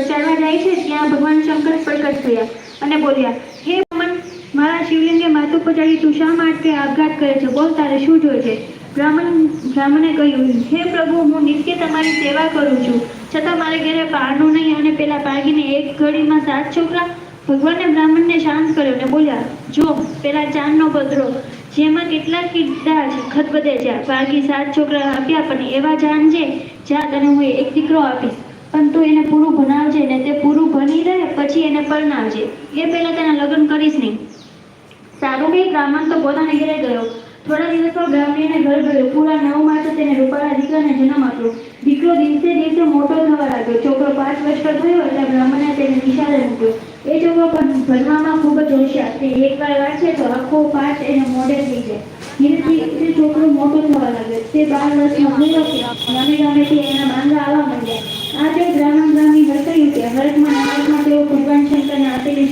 ચાલવા જાય છે, ત્યાં ભગવાન શંકર પ્રગટ થયા અને બોલ્યા, હે બ્રાહ્મણ મારા શિવલિંગે માથું પચાડી તું શા માટે આપઘાત કરે છે? બોલ, તારે શું જોઈએ છે? બ્રાહ્મણ, બ્રાહ્મણે કહ્યું, હે પ્રભુ, હું નિત્ય તમારી સેવા કરું છું. છતાં મારે ઘરે પારનું નહીં અને પેલા પાગીને એક ઘડીમાં સાત છોકરા. ભગવાને બ્રાહ્મણને શાંત કર્યો અને બોલ્યા, જો, પેલા ચાંદનો પદરો જેમાં કેટલા છે ખતબદે છે. બાકી સાત છોકરા આપ્યા, પણ એવા જાન છે, જ્યાં તને હું એક દીકરો આપીશ. પણ તું એને પૂરું ભણાવજે ને તે પૂરું ભણી રહે, પછી એને પરણાવજે. એ પહેલાં તેના લગ્ન કરીશ નહીં. સારું નહીં બ્રાહ્મણ તો પોતાને ઘરે ગયો. થોડા દિવસો બ્રાહ્મણીને ઘર ગયો. પૂરા નવ માસે તેને રૂપાળા દીકરાને જન્મ આપ્યો. દીકરો દિવસે દિવસે મોટો થવા લાગ્યો. છોકરો પાંચ વર્ષનો થયો એટલે બ્રાહ્મણે તેને નિશાળે મૂક્યો. એ છોકરો પણ ભણવામાં ખૂબ જ હોશિયાર. તે એકવાર વાંચે તો આખો પાઠ એને મોડે થઈ જાય. ધીરે છોકરો મોટો થવા લાગ્યો તે આવવા માંડ્યા. આ જો બ્રાહ્મણ બ્રાહ્મણી હરકયું કે હરકમાં નાટકમાં તેઓ ભગવાન શંકરને આપેલી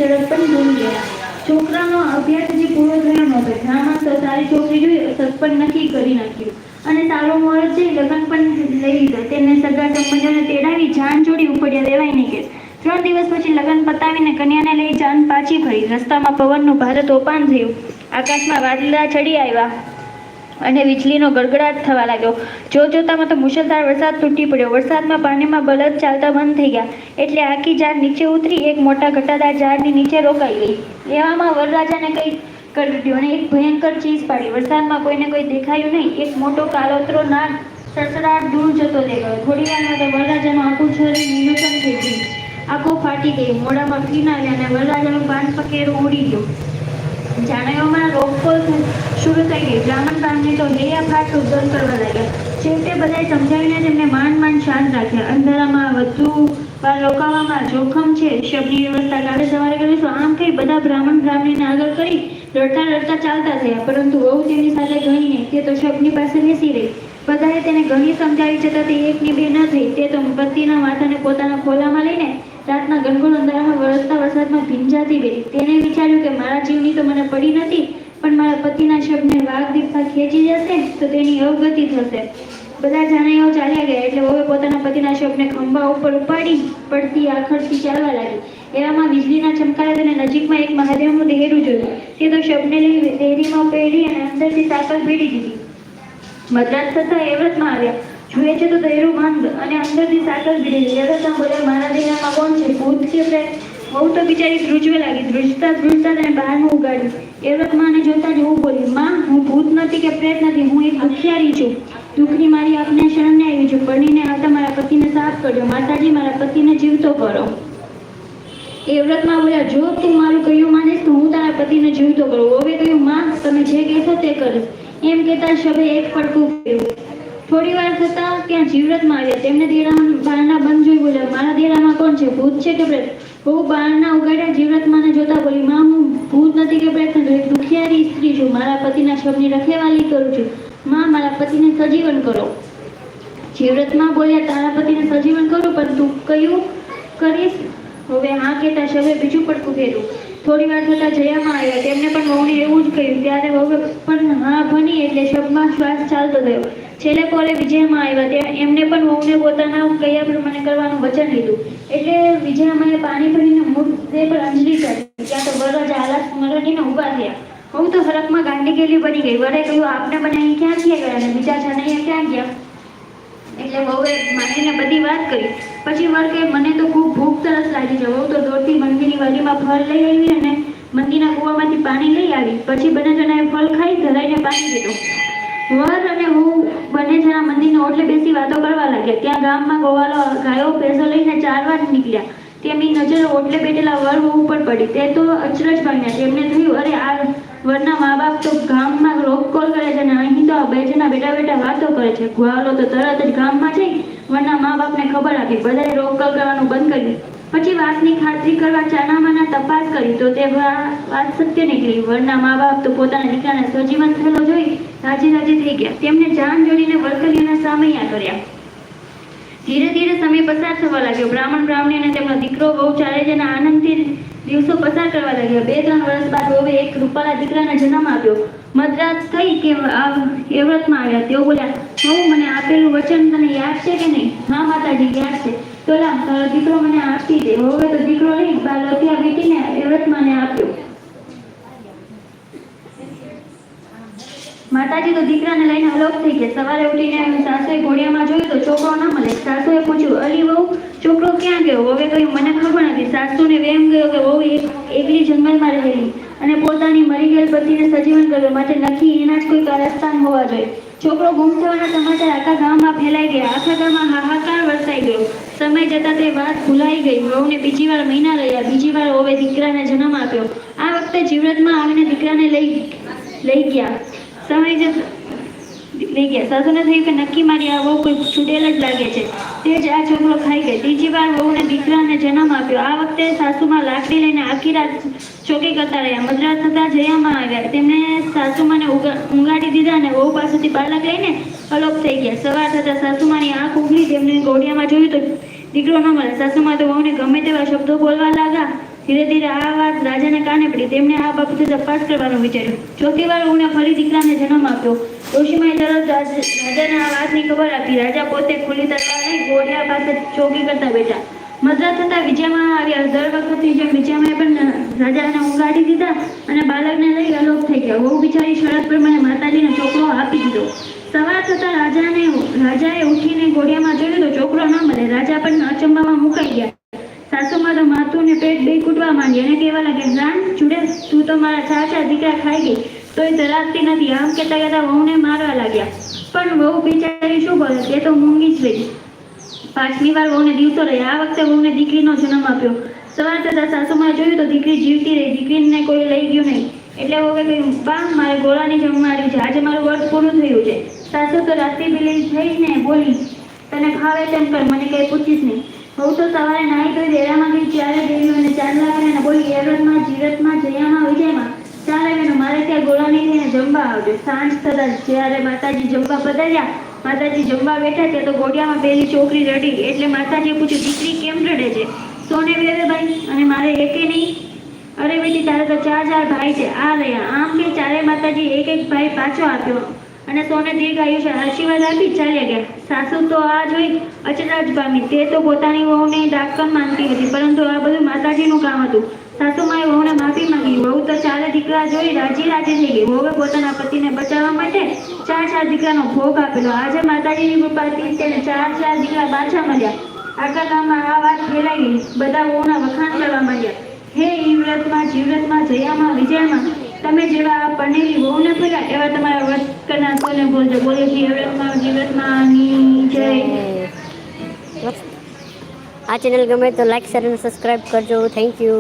ભૂલી ગયા. છોકરાનો અભ્યાસ હજી પૂરો થયો નહોતો. સારી છોકરી જોઈ સત્પન નક્કી કરી નાખ્યું. અને સારો મોર છે, લગ્ન પણ લઈ લીધા. તેને સગા સંબંધોને તેડાવી જાન જોડી ઉપડ્યા દેવાય નહીં કે. ત્રણ દિવસ પછી લગ્ન પતાવીને કન્યાને લઈ જાન પાછી ફરી. રસ્તામાં પવનનું ભારે તોફાન થયું. આકાશમાં વાદળા ચડી આવ્યા અને વીજળીનો ગડગડાટ થવા લાગ્યો. જો જોતામાં તો મુશળધાર વરસાદ તૂટી પડ્યો. વરસાદમાં પાણીમાં બળદ ચાલતા બંધ થઈ ગયા. એટલે આખી ઝાડ નીચે ઉતરી એક મોટા ઘટાદાર ઝાડની નીચે રોકાઈ ગઈ. એવામાં વરરાજાને કંઈ કરડ્યું અને એક ભયંકર ચીજ પાડી. વરસાદમાં કોઈને કોઈ દેખાયું નહીં. એક મોટો કાલોતરો નાગ સડસડાટ દૂર જતો દેખાયો થોડી વારમાં તો વરરાજાનું આખું શરીર નીલોચન થઈ ગયું. આંખો ફાટી ગઈ મોઢામાં ફીન આવ્યા અને વરરાજાનું પાન પકેરું ઉડી ગયું. જાનૈયોમાં રોકટોક શરૂ થઈ ગઈ. બ્રાહ્મણ બ્રાહ્મણી તો હૈયા ફાટ ઉદ્ધર કરવા લાગ્યા. છેવટે બધાએ સમજાવીને તેમને માંડ માંડ શાંત રાખ્યા. અંધારામાં વધુ વાર રોકાવામાં જોખમ છે, શબની વ્યવસ્થા કાલે સવારે કરીશું આમ કહી બધા બ્રાહ્મણ બ્રાહ્મણીને આગળ કરી રડતા રડતા ચાલતા થયા. પરંતુ વહુ તેની સાથે ગઈ નહીં તે તો શબની પાસે બેસી રહી. બધાએ તેને ઘણી સમજાવી છતાં તે એકની બે ન થઈ. તે તો પતિના માથાને પોતાના ખોલામાં લઈને રાતના ગણગોળ અંધારામાં વરસાદમાં ભીંજાતી ગઈ. તેને વિચાર્યું કે મારા જીવની તો મને પડી નથી, પણ મારા પતિના શબને વાઘ દીપા ખેંચી જશે, તો તેની અવગતિ થશે. બધા જાણ્યાઓ ચાલ્યા ગયા એટલે હવે પોતાના પતિના શબને ખંભા ઉપર ઉપાડી પડતી આખડથી ચાલવા લાગી. એવામાં વીજળીના ચમકારા તેને નજીકમાં એક મહાદેવનું દેહરું જોયું. તે તો શબને લઈ દેહરીમાં પહેરી અને અંદરથી તાકાત ભેડી દીધી. મદ્રાસ થતા એવરતમાં આવ્યા. જુએ છે તો દહેરું બંધ અને અંદરથી સાકર ભીડી એવરતમાં બોલ્યા, મારા દેહમાં કોણ છે? ભૂત કે પ્રેત? બહુ તો બિચારી ધ્રુજવા લાગી. ધ્રુજતા ધ્રુજતા તેને બહારનું ઉગાડ્યું. એવરતમાંને જોતા જ હું બોલી માં, હું ભૂત નથી કે પ્રેત નથી, હું એક ભૂખ્યારી છું. દુઃખની મારી આપને શરણને આવી છું. પડીને આવતા મારા પતિને સાફ કરજો. માતાજી, મારા પતિને જીવતો કરો. એ વ્રતમાં બોલ્યા, જો તું મારું કહ્યું માનીશ, તો હું તારા પતિને જીવતો કરું. હવે કહ્યું માં, તમે જે કહેશો તે કરીશ. એમ કહેતા શબે એક પડકું કર્યું થોડી વાર થતા ત્યાં જીવરતમાં આવ્યા. તેમને દેરામાં બારના બંધ જોઈ બોલ્યા, મારા દેરામાં કોણ છે? ભૂત છે કે પ્રેત? બહુ બારણા ઉગાડ્યા જીવરતમાંને જોતા બોલી માં હું ભૂત નથી કે પ્રયત્ન એક દુખિયારી સ્ત્રી છું. મારા પતિના શબની રખેવાલી કરું છું. માં, મારા પતિને સજીવન કરો. જીવરતમાં બોલ્યા, તારા પતિને સજીવન કરું, પણ તું કયું કરીશ? હવે હા કહેતા શવે બીજું પડકું ફેરું થોડી વાર થતાં જયામાં આવ્યા. તેમને પણ વહુને એવું જ કહ્યું. ત્યારે વહુએ, પણ હા ભણી, એટલે શબમાં શ્વાસ ચાલતો થયો છેલ્લે પોલે વિજયમાં આવ્યા ત્યાં એમને પણ વહુને પોતાના કયા પ્રમાણે કરવાનું વચન લીધું. એટલે વિજયામાએ પાણી ભરીને મૃતદેહ પર અંજલિ કરી ત્યાં તો વરરાજા આલાસ મરડીને ઊભા થયા. હું તો હરકમાં ગાંડી ગયેલી બની ગઈ. વરે કહ્યું, આપને મને અહીં ક્યાં ગયા ગયા? અને બીજા જણાએ ક્યાં ગયા? એટલે વહુએ માનીને બધી વાત કરી. પછી વર કે મને તો ખૂબ ભૂખ તરસ લાગી છે. વહુ તો દોડતી મંદિરની વાડીમાં ફળ લઈ આવી અને મંદિરના કૂવામાંથી પાણી લઈ આવી. પછી બંને જણાએ ફળ ખાઈ ધરાઈને પાણી પીધું વર અને હું બંને જણા મંદિરના ઓટલે બેસી વાતો કરવા લાગ્યા. ત્યાં ગામમાં ગોવાલો ગાયો ભેંસો લઈને ચારવા નીકળ્યા. તેમની નજર ઓટલે બેઠેલા વર વહુ ઉપર પડી. તે તો અચરજ બન્યા. તેમને થયું, અરે, આ વરના મા બાપ તો ગામમાં રોક કોલ કરે છે અને અહીં તો આ બે જણા બેઠા બેઠા વાતો કરે છે. ગોવાલો તો તરત જ ગામમાં જઈ વરના મા બાપને ખબર આપી. બધાએ રોક કોલ કરવાનું બંધ કરી. પછી વાતની ખાતરી કરવા ચાનામાના તપાસ કરી તો તે વાત સત્ય નીકળી. વરના મા બાપ તો પોતાના દીકરાને સજીવન થયેલો જોઈ રાજી રાજી થઈ ગયા. તેમને જાન જોડીને વરકલીઓના સામૈયા કર્યા. ધીરે ધીરે સમય પસાર થવા લાગ્યો. બ્રાહ્મણ બ્રાહ્મણી અને તેમનો દીકરો બહુ ચાલે છે અને આનંદથી દિવસો પસાર કરવા લાગ્યા. બે ત્રણ વર્ષ બાદ હવે એક રૂપાલા દીકરાને જન્મ આપ્યો. મદ્રાસ થઈ કે એવ્રતમાં આવ્યા? તેઓ બોલ્યા હું મને આપેલું વચન તને યાદ છે કે નહીં? હા, માતાજી, યાદ છે. તો તારો દીકરો મને આપી દે. હવે તો દીકરો નહીં બાર લથિયા વીટીને એ વ્રતમાને આપ્યો. માતાજી તો દીકરાને લઈને અલોપ થઈ ગયા. સવારે ઉઠીને સાસુએ ઘોડિયામાં જોયું તો છોકરો ના મળે. સાસુએ પૂછ્યું, અલી બહુ છોકરો ક્યાં ગયો? હવે કહ્યું મને ખબર નથી. સાસુને વેમ ગયો કે બહુ એકલી જંગલમાં રહેલી અને પોતાની મરી ગયેલ પતિને સજીવન કર્યો. માટે નક્કી એના જ કોઈ કારસ્તાન હોવા જોઈએ. છોકરો ગુમ થવાના સમાચાર આખા ગામમાં ફેલાઈ ગયા. આખા ગામમાં હાહાકાર વરસાઈ ગયો. સમય જતાં તે વાત ભૂલાઈ ગઈ. વહુને બીજી વાર મહિના રહ્યા. બીજી વાર ઓવે દીકરાને જન્મ આપ્યો. આ વખતે જીવરતમાં આવીને દીકરાને લઈ લઈ ગયા. સમય જ લઈ ગયા. સાસુને થયું કે નક્કી મારી આ વહુ કોઈ છૂટેલ જ લાગે છે. તે જ આ છોકરો ખાઈ ગઈ. ત્રીજી વાર વહુને દીકરાને જન્મ આપ્યો. આ વખતે સાસુમાં લાકડી લઈને આખી રાત ચોકી કરતા રહ્યા. મધરાત થતાં જયામાં આવ્યા. તેમણે સાસુમાને ઊંઘાડી દીધા અને વહુ પાસેથી બાળક લઈને અલોપ થઈ ગયા. સવાર થતાં સાસુમાની આંખ ઉઘડી. તેમને ગોળિયામાં જોયું તો દીકરો ન મળે સાસુમાં તો વહુને ગમે તેવા શબ્દો બોલવા લાગ્યા. ધીરે ધીરે આ વાત રાજાને કાને પડી. તેમણે આ બાબતે તપાસ કરવાનું વિચાર્યું. ચોથી વાર ઉને ફરી દીકરાને જન્મ આપ્યો. ઋષિમાએ તરત રાજાને આ વાતની ખબર આપી. રાજા પોતે ખુલ્લી તલવાર લઈ ઘોડિયા પાસે ચોકી કરતા બેઠા. મદ્રા થતાં વિજયમાં આવ્યા. દર વખતની જેમ વિજયમાં પણ રાજાને ઉગાડી દીધા અને બાળકને લઈ અલોપ થઈ ગયા. વહુ બિચારી શરત પ્રમાણે માતાજીને છોકરો આપી દીધો. સવાર થતાં રાજાને રાજાએ ઉઠીને ઘોડિયામાં જોયું તો છોકરો ન મળે. રાજા પણ અચંબામાં મુકાઈ ગયા. સાસુમાં તો માથું ને પેટ બે કૂટવા માંડી અને કહેવા લાગે રામ જુડે તું તો મારા ચાર દીકરા ખાઈ ગઈ. તોય ધરાવતી નથી. આમ કહેતા કહેતા વહુને મારવા લાગ્યા. પણ વહુ બિચારી શું બોલે? તે તો મૂંગી જ રહી. પાંચમી વાર વહુને દિવસો રહ્યા. આ વખતે વહુને દીકરીનો જન્મ આપ્યો. સવાર થતાં સાસુમાં જોયું તો દીકરી જીવતી રહી. દીકરીને કોઈ લઈ ગયું નહીં. એટલે વગર કહ્યું બા મારે ગોળાની જમવાડી છે. આજે મારું વ્રત પૂરું થયું છે. સાસુ તો રાત્રિ બિલી થઈને બોલી, તને ખાવે તેમ કર, મને કંઈ પૂછીશ નહીં. હું તો સવારે નાહી ધોઈ દેરામાં ગઈ ચારે દેવી અને ચાંદલા કરીને બોલી એવરતમાં જીરતમાં જયામાં, વિજયમાં ચારે બહેનો મારે ત્યાં ગોળાની થઈને જમવા આવજો. સાંજ થતાં જ્યારે માતાજી જમવા પધાર્યા, માતાજી જમવા બેઠા ત્યાં તો ગોડિયામાં પેલી છોકરી રડી. એટલે માતાજીએ પૂછ્યું, દીકરી કેમ રડે છે? સોને વેવે, ભાઈ, અને મારે એકે નહીં અરે બેટી, તારે તો ચાર ચાર ભાઈ છે. આ રહ્યા આમ કે ચારે માતાજી એક એક ભાઈ પાછો આપ્યો અને સોને દીર્ઘ આયુષ્ય આશીર્વાદ આપી, ચાલ્યા ગયા. સાસુ તો આ જોઈ અચરાજ પામી. તે તો પોતાની વહુને ડાકણ માનતી હતી પરંતુ આ બધું માતાજીનું કામ હતું. સાસુમાએ વહુને માફી માંગી. વહુ તો ચારે દીકરા જોઈ રાજી રાજી થઈ ગઈ. વહુએ પોતાના પતિને બચાવવા માટે ચાર ચાર દીકરાનો ભોગ આપેલો. આજે માતાજીની કૃપાથી તેને ચાર ચાર દીકરા પાછા મળ્યા. આખા ગામમાં આ વાત ફેલાઈ ગઈ. બધા વહુના વખાણ કરવા માંડ્યા. હે ઈવ્રતમાં જીવ્રતમાં જયામાં, વિજયમાં, તમે જેવા પરણેલી વહુને ફર્યા એવા તમારા વ્રત કરનાર બોલજો બોલે જીવ્રતમાં જીવ્રતમાં ની જય. આ ચેનલ ગમે તો લાઈક શેર અને સબસ્ક્રાઈબ કરજો. Thank you